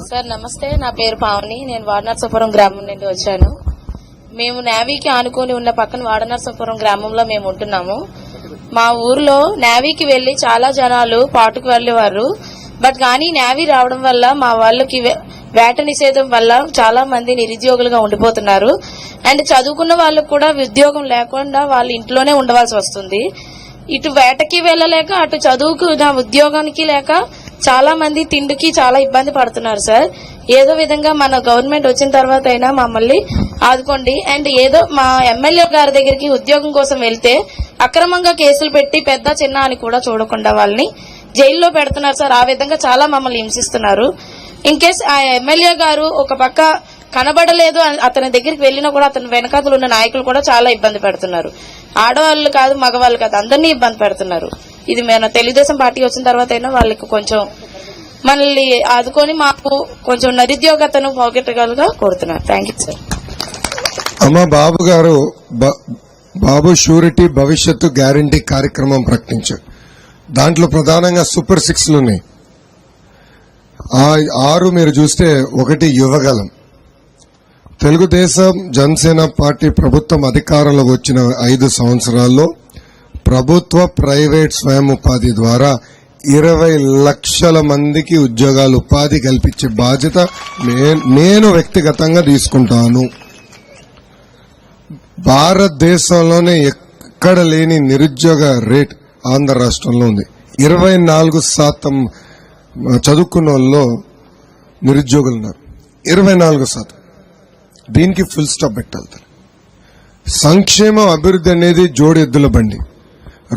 Sir నమస్తే. నా పేరు పావని. నేను వాడనర్సపురం గ్రామం నుండి వచ్చాను. మేము నావీకి ఆనుకొని ఉన్న పక్కన వాడనర్సపురం గ్రామంలో మేము ఉంటున్నాము. మా ఊర్లో నావీకి వెళ్ళి చాలా జనాలు పాటుకు వెళ్ళేవారు బట్ కానీ నావీ రావడం వల్ల మా వాళ్ళకి వేట నిషేధం వల్ల చాలా మంది నిరుద్యోగులుగా ఉండిపోతున్నారు. అండ్ చదువుకున్న వాళ్ళకు కూడా ఉద్యోగం లేకుండా వాళ్ళు ఇంట్లోనే ఉండవలసి వస్తుంది. ఇటు వేటకి వెళ్ళలేక అటు చదువుకు నా ఉద్యోగానికి లేక చాలా మంది తిండికి చాలా ఇబ్బంది పడుతున్నారు సార్. ఏదో విధంగా మన గవర్నమెంట్ వచ్చిన తర్వాత అయినా మమ్మల్ని ఆదుకోండి. అండ్ ఏదో మా ఎమ్మెల్యే గారి దగ్గరికి ఉద్యోగం కోసం వెళ్తే అక్రమంగా కేసులు పెట్టి పెద్ద చిన్న అని కూడా చూడకుండా వాళ్ళని జైల్లో పెడుతున్నారు సార్. ఆ విధంగా చాలా మమ్మల్ని హింసిస్తున్నారు. ఇన్ కేస్ ఆ ఎమ్మెల్యే గారు ఒక పక్క కనబడలేదు అతని దగ్గరికి వెళ్ళినా కూడా అతని వెనకాతలు ఉన్న నాయకులు కూడా చాలా ఇబ్బంది పెడుతున్నారు. ఆడవాళ్ళు కాదు మగవాళ్ళు కాదు అందరినీ ఇబ్బంది పెడుతున్నారు. ఇది మన తెలుగుదేశం పార్టీ వచ్చిన తర్వాత అయినా వాళ్ళకి కొంచెం మనల్ని ఆదుకొని మాకు కొంచెం నిరుద్యోగతను పోగొట్టగలుగా కోరుతున్నారు థ్యాంక్ యూ సార్ అమ్మ బాబు గారు బాబు షూరిటీ భవిష్యత్తు గ్యారంటీ కార్యక్రమం ప్రకటించారు. దాంట్లో ప్రధానంగా సూపర్ సిక్స్లు ఉన్నాయి. ఆ ఆరు మీరు చూస్తే ఒకటి యువగలం. తెలుగుదేశం జనసేన పార్టీ ప్రభుత్వం అధికారంలోకి వచ్చిన ఐదు సంవత్సరాల్లో ప్రభుత్వ ప్రైవేట్ స్వయం ఉపాధి ద్వారా ఇరవై లక్షల మందికి ఉద్యోగాలు ఉపాధి కల్పించే బాధ్యత నేను వ్యక్తిగతంగా తీసుకుంటాను. భారతదేశంలోనే ఎక్కడ లేని నిరుద్యోగ రేట్ ఆంధ్ర రాష్ట్రంలో ఉంది. ఇరవై నాలుగు శాతం చదువుకున్న వాళ్ళలో నిరుద్యోగులు ఉన్నారు. ఇరవై నాలుగు శాతం. దీనికి ఫుల్ స్టాప్ పెట్టాలి సంక్షేమ అభివృద్ధి అనేది జోడెద్దుల బండి.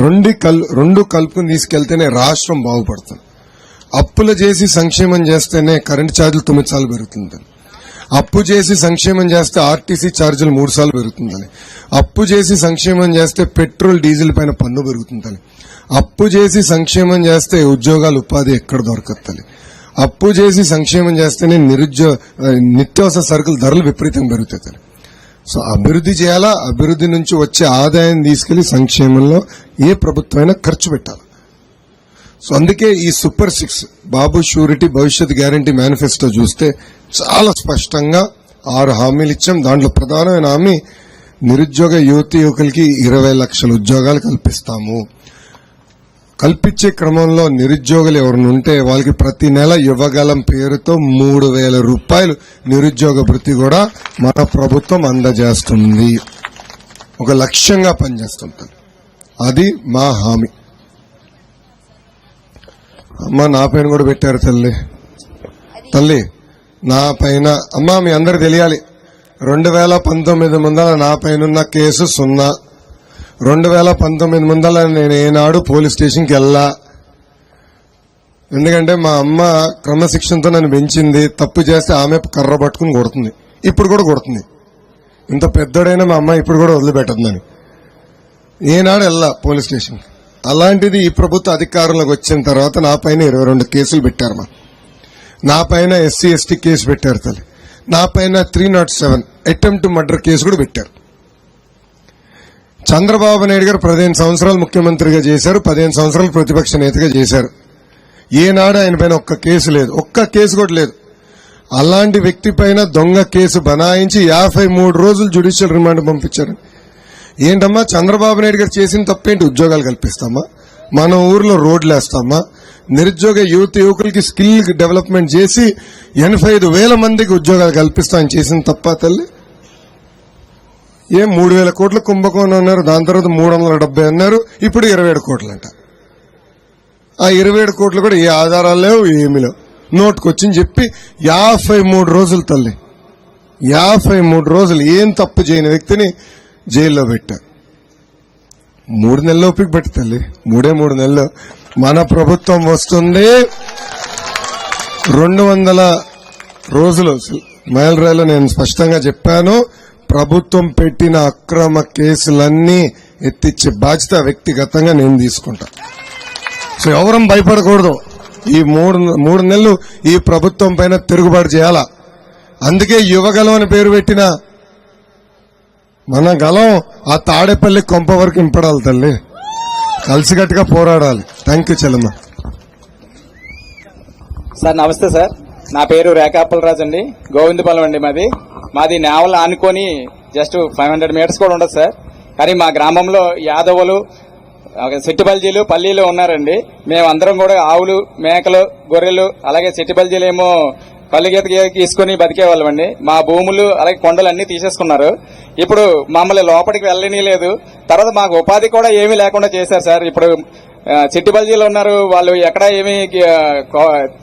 రెండు కల్ రెండు కలుపుకుని తీసుకెళ్తేనే రాష్ట్రం బాగుపడుతుంది. అప్పులు చేసి సంక్షేమం చేస్తేనే కరెంట్ ఛార్జీలు తొమ్మిది సార్లు పెరుగుతుందని. అప్పు చేసి సంక్షేమం చేస్తే ఆర్టీసీ ఛార్జీలు మూడు సార్లు పెరుగుతుందని. అప్పు చేసి సంక్షేమం చేస్తే పెట్రోల్ డీజిల్ పైన పన్ను పెరుగుతుందని. అప్పు చేసి సంక్షేమం చేస్తే ఉద్యోగాలు ఉపాధి ఎక్కడ దొరకత్తలి అప్పు చేసి సంక్షేమం చేస్తేనే నిరుద్యోగ నిత్యావసర సరుకుల ధరలు విపరీతంగా పెరుగుతాయి. సో అభివృద్ధి చేయాలా? అభివృద్ధి నుంచి వచ్చే ఆదాయం తీసుకెళ్ళి సంక్షేమంలో ఏ ప్రభుత్వమైనా ఖర్చు పెట్టాలి? సో అందుకే ఈ సూపర్ సిక్స్ బాబు షూరిటీ భవిష్యత్ గ్యారంటీ మేనిఫెస్టో చూస్తే చాలా స్పష్టంగా ఆరు హామీలు ఇచ్చాం. దాంట్లో ప్రధానమైన హామీ నిరుద్యోగ యువతి యువకులకి ఇరవై లక్షల ఉద్యోగాలు కల్పిస్తాము. కల్పించే క్రమంలో నిరుద్యోగులు ఎవరిని ఉంటే వాళ్ళకి ప్రతి నెల యువగలం పేరుతో మూడు వేల రూపాయలు నిరుద్యోగ భృతి కూడా మన ప్రభుత్వం అందజేస్తుంది. ఒక లక్ష్యంగా పనిచేస్తుంటారు అది మా హామీ. అమ్మ నా పైన కూడా పెట్టారు తల్లి. తల్లి నా పైన అమ్మ మీ అందరు తెలియాలి. రెండు వేల పంతొమ్మిది ముందర నా పైన కేసు సున్నా. రెండు వేల పంతొమ్మిది ముందల నేను ఏనాడు పోలీస్ స్టేషన్కి వెళ్ళా. ఎందుకంటే మా అమ్మ క్రమశిక్షణతో నన్ను పెంచింది తప్పు చేస్తే ఆమె కర్ర పట్టుకుని కొడుతుంది. ఇప్పుడు కూడా కొడుతుంది. ఇంత పెద్దోడైనా మా అమ్మ ఇప్పుడు కూడా వదిలిపెట్టద్దని ఏనాడు వెళ్ళా పోలీస్ స్టేషన్ అలాంటిది ఈ ప్రభుత్వ అధికారంలోకి వచ్చిన తర్వాత నా పైన ఇరవై రెండు కేసులు పెట్టారు మా. నా పైన ఎస్సీ ఎస్టీ కేసు పెట్టారు తల్లి. నా పైన three not seven attempt murder case కూడా పెట్టారు. చంద్రబాబు నాయుడు గారు పదిహేను సంవత్సరాలు ముఖ్యమంత్రిగా చేశారు పదిహేను సంవత్సరాలు ప్రతిపక్ష నేతగా చేశారు. ఏనాడు ఆయన పైన ఒక్క కేసు లేదు. ఒక్క కేసు కూడా లేదు. అలాంటి వ్యక్తి పైన దొంగ కేసు బనాయించి యాభై మూడు రోజులు జ్యుడిషియల్ రిమాండ్ పంపించారు. ఏంటమ్మా చంద్రబాబు నాయుడు గారు చేసిన తప్పేంటి? ఉద్యోగాలు కల్పిస్తామా? మన ఊర్లో రోడ్లు వేస్తామా? నిరుద్యోగ యువత యువకులకి స్కిల్ డెవలప్మెంట్ చేసి ఎనభై ఐదు వేల మందికి ఉద్యోగాలు కల్పిస్తామని చేసిన తప్ప తల్లి? ఏం మూడు వేల కోట్ల కుంభకోణం అన్నారు దాని తర్వాత మూడు వందల డెబ్బై అన్నారు ఇప్పుడు ఇరవై ఏడు కోట్లంట. ఆ ఇరవై ఏడు కోట్లు కూడా ఏ ఆధారాలు లేవు ఏమి లేవు. నోటుకొచ్చింది చెప్పి యాభై మూడు రోజులు తల్లి. యాభై మూడు రోజులు ఏం తప్పు చేయని వ్యక్తిని జైల్లో పెట్టారు మూడు నెలలు ఓపిక పెట్టి తల్లి మూడే మూడు నెలలు. మన ప్రభుత్వం వస్తుంది. రెండు వందల రోజులు మైలరాయిలో నేను స్పష్టంగా చెప్పాను. ప్రభుత్వం పెట్టిన అక్రమ కేసులన్నీ ఎత్తిచ్చే బాధ్యత వ్యక్తిగతంగా నేను తీసుకుంటా. సో ఎవరం భయపడకూడదు. ఈ మూడు మూడు నెలలు ఈ ప్రభుత్వం పైన తిరుగుబాటు చేయాలా? అందుకే యువగలం అని పేరు పెట్టిన మన గలం ఆ తాడేపల్లి కొంప వరకు ఇంపడాలి తల్లి. కలిసికట్టుగా పోరాడాలి. Thank you Chellamma. సార్ నమస్తే సార్. నా పేరు రేఖాపలరాజు అండి. గోవిందపాలెం అండి మాది. మాది నేవలు ఆనుకొని జస్ట్ ఫైవ్ హండ్రెడ్ మీటర్స్ కూడా ఉండదు సార్. కానీ మా గ్రామంలో యాదవులు సెట్టిబల్జీలు పల్లీలు ఉన్నారండి. మేమందరం కూడా ఆవులు మేకలు గొర్రెలు అలాగే సెట్టిబల్జీలు ఏమో కళ్ళు తీసుకుని బతికేవాళ్ళం అండి. మా భూములు అలాగే కొండలు అన్ని తీసేసుకున్నారు. ఇప్పుడు మమ్మల్ని లోపలికి వెళ్ళని లేదు తర్వాత మాకు ఉపాధి కూడా ఏమీ లేకుండా చేశారు సార్. ఇప్పుడు చిట్టిబల్జీలు ఉన్నారు. వాళ్ళు ఎక్కడ ఏమి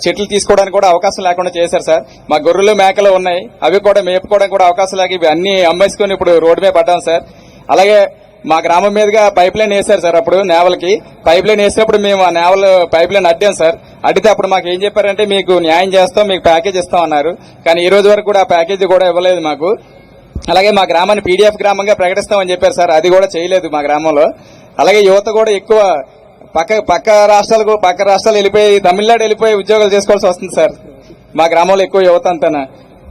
చెట్లు తీసుకోవడానికి కూడా అవకాశం లేకుండా చేశారు సార్. మా గొర్రెలు మేకలు ఉన్నాయి. అవి కూడా మేపుకోవడానికి కూడా అవకాశం లేక ఇవి అన్ని అమ్మేసుకుని ఇప్పుడు రోడ్డు మీద పడ్డాం సార్. అలాగే మా గ్రామం మీదుగా పైప్ లైన్ వేశారు సార్ అప్పుడు నేవలకి. పైప్ లైన్ వేసినప్పుడు మేము ఆ నేవలు పైప్ లైన్ అడ్డాం సార్. అడిగితే అప్పుడు మాకు ఏం చెప్పారంటే మీకు న్యాయం చేస్తాం మీకు ప్యాకేజ్ ఇస్తాం అన్నారు. కానీ ఈ రోజు వరకు కూడా ఆ ప్యాకేజీ కూడా ఇవ్వలేదు మాకు. అలాగే మా గ్రామాన్ని పీడీఎఫ్ గ్రామంగా ప్రకటిస్తామని చెప్పారు సార్. అది కూడా చేయలేదు మా గ్రామంలో. అలాగే యువత కూడా ఎక్కువ పక్క పక్క రాష్ట్రాలకు పక్క రాష్ట్రాలు వెళ్ళిపోయి తమిళనాడు వెళ్ళిపోయి ఉద్యోగాలు చేసుకోవాల్సి వస్తుంది సార్. మా గ్రామంలో ఎక్కువ యువత అంతానా?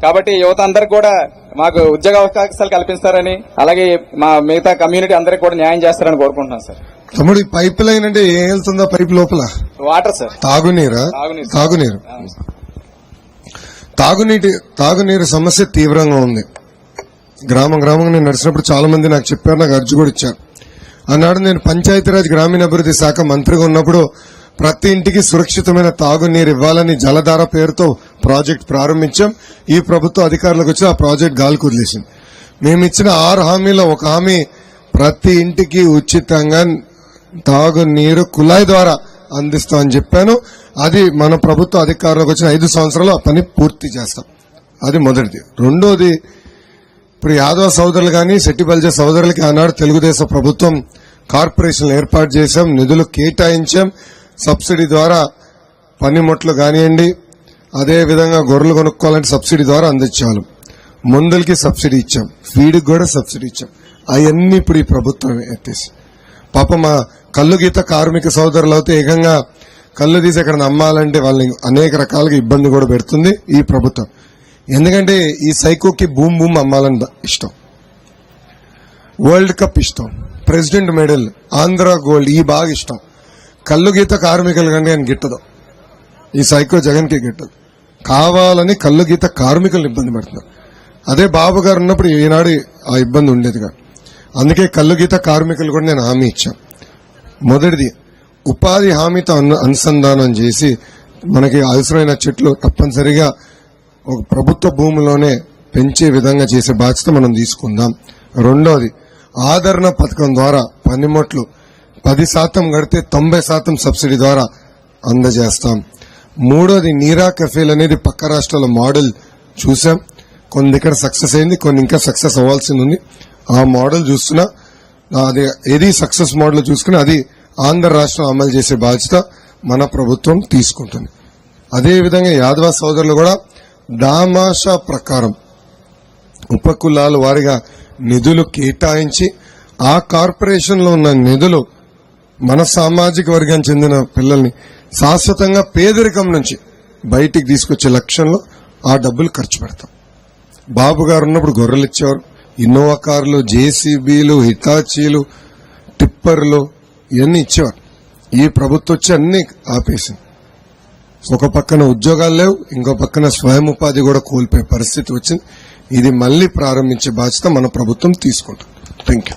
కాబట్టి యువత అందరికి కూడా మాకు ఉద్యోగ అవకాశాలు కల్పిస్తారని అలాగే మా మిగతా కమ్యూనిటీ అందరికి కూడా న్యాయం చేస్తారని కోరుకుంటున్నాను సార్. తమ్ముడు పైప్ లైన్ అంటే ఏం వెళ్తుందా పైప్ లోపల? Water sir. తాగునీరా? తాగునీరు. తాగునీరు. తాగునీటి తాగునీరు సమస్య తీవ్రంగా ఉంది. గ్రామం గ్రామంగా నేను నడిచినప్పుడు చాలా మంది నాకు చెప్పారు నాకు అర్జీ కూడా ఇచ్చారు. ఆనాడు నేను పంచాయతీరాజ్ గ్రామీణాభివృద్ధి శాఖ మంత్రిగా ఉన్నప్పుడు ప్రతి ఇంటికి సురక్షితమైన తాగునీరు ఇవ్వాలని జలధార పేరుతో ప్రాజెక్ట్ ప్రారంభించాం. ఈ ప్రభుత్వ అధికారులకు వచ్చి ఆ ప్రాజెక్ట్ గాలి కుదిలేసింది మేము ఇచ్చిన ఆరు హామీలో ఒక హామీ ప్రతి ఇంటికి ఉచితంగా తాగునీరు కుళాయి ద్వారా అందిస్తామని చెప్పాను. అది మన ప్రభుత్వ అధికారులకు వచ్చిన ఐదు సంవత్సరాలు ఆ పని పూర్తి చేస్తాం. అది మొదటిది. రెండోది ఇప్పుడు యాదవ సోదరులు కానీ శెట్టి బల్జ సోదరులకి ఆనాడు తెలుగుదేశం ప్రభుత్వం కార్పొరేషన్లు ఏర్పాటు చేశాం నిధులు కేటాయించాం సబ్సిడీ ద్వారా పనిముట్లు కానివ్వండి అదేవిధంగా గొర్రెలు కొనుక్కోవాలంటే సబ్సిడీ ద్వారా అందించాలి. మందులకి సబ్సిడీ ఇచ్చాం ఫీడ్కి కూడా సబ్సిడీ ఇచ్చాం. అవన్నీ ఇప్పుడు ఈ ప్రభుత్వం ఎత్తేసి. పాప మా కళ్ళు గీత కార్మిక సోదరులు అయితే ఏకంగా కళ్ళు తీసి ఎక్కడ నమ్మాలంటే వాళ్ళని అనేక రకాలుగా ఇబ్బంది కూడా పెడుతుంది ఈ ప్రభుత్వం. ఎందుకంటే ఈ సైకోకి బూమ్ బూమ్ అమ్మాలని ఇష్టం. వరల్డ్ కప్ ఇష్టం. ప్రెసిడెంట్ మెడల్ ఆంధ్ర గోల్డ్ ఈ బాగా ఇష్టం. కళ్ళు గీత కార్మికులు కానీ ఆయన గిట్టదు. ఈ సైకో జగన్కి గిట్టదు. కావాలని కళ్ళు గీత కార్మికులను ఇబ్బంది పెడుతున్నారు. అదే బాబు గారు ఉన్నప్పుడు ఈనాడు ఆ ఇబ్బంది ఉండేదిగా. అందుకే కళ్ళు గీత కార్మికులు కూడా నేను హామీ ఇచ్చాను. మొదటిది ఉపాధి హామీతో అను- అనుసంధానం చేసి మనకి అవసరమైన చెట్లు తప్పనిసరిగా ఒక ప్రభుత్వ భూమిలోనే పెంచే విధంగా చేసే బాధ్యత మనం తీసుకుందాం. రెండోది ఆదరణ పథకం ద్వారా పనిముట్లు పది శాతం కడితే తొంభై శాతం సబ్సిడీ ద్వారా అందజేస్తాం. మూడోది నీరా కెఫేల్ అనేది పక్క రాష్ట్రాల మోడల్ చూసాం. కొన్ని ఇక్కడ సక్సెస్ అయింది కొన్ని ఇంకా సక్సెస్ అవ్వాల్సింది ఉంది. ఆ మోడల్ చూస్తున్నా అది ఏది సక్సెస్ మోడల్ చూసుకుని అది ఆంధ్ర రాష్ట్రం అమలు చేసే బాధ్యత మన ప్రభుత్వం తీసుకుంటుంది. అదేవిధంగా యాదవ సోదరులు కూడా దామాషా ప్రకారం ఉపకులాల వారిగా నిధులు కేటాయించి ఆ కార్పొరేషన్లో ఉన్న నిధులు మన సామాజిక వర్గానికి చెందిన పిల్లల్ని శాశ్వతంగా పేదరికం నుంచి బయటికి తీసుకొచ్చే లక్ష్యంలో ఆ డబ్బులు ఖర్చు పెడతాం. బాబు గారు ఉన్నప్పుడు గొర్రెలు ఇచ్చేవారు. ఇన్నోవా కార్లు జేసీబీలు హిటాచీలు టిప్పర్లు ఇవన్నీ ఇచ్చేవారు. ఈ ప్రభుత్వం వచ్చి అన్ని ఆపేసింది. ఒక పక్కన ఉద్యోగాలు లేవు ఇంకో పక్కన స్వయం ఉపాధి కూడా కోల్పోయే పరిస్థితి వచ్చింది. ఇది మళ్ళీ ప్రారంభించే బాధ్యత మన ప్రభుత్వం తీసుకుంటుంది. Thank you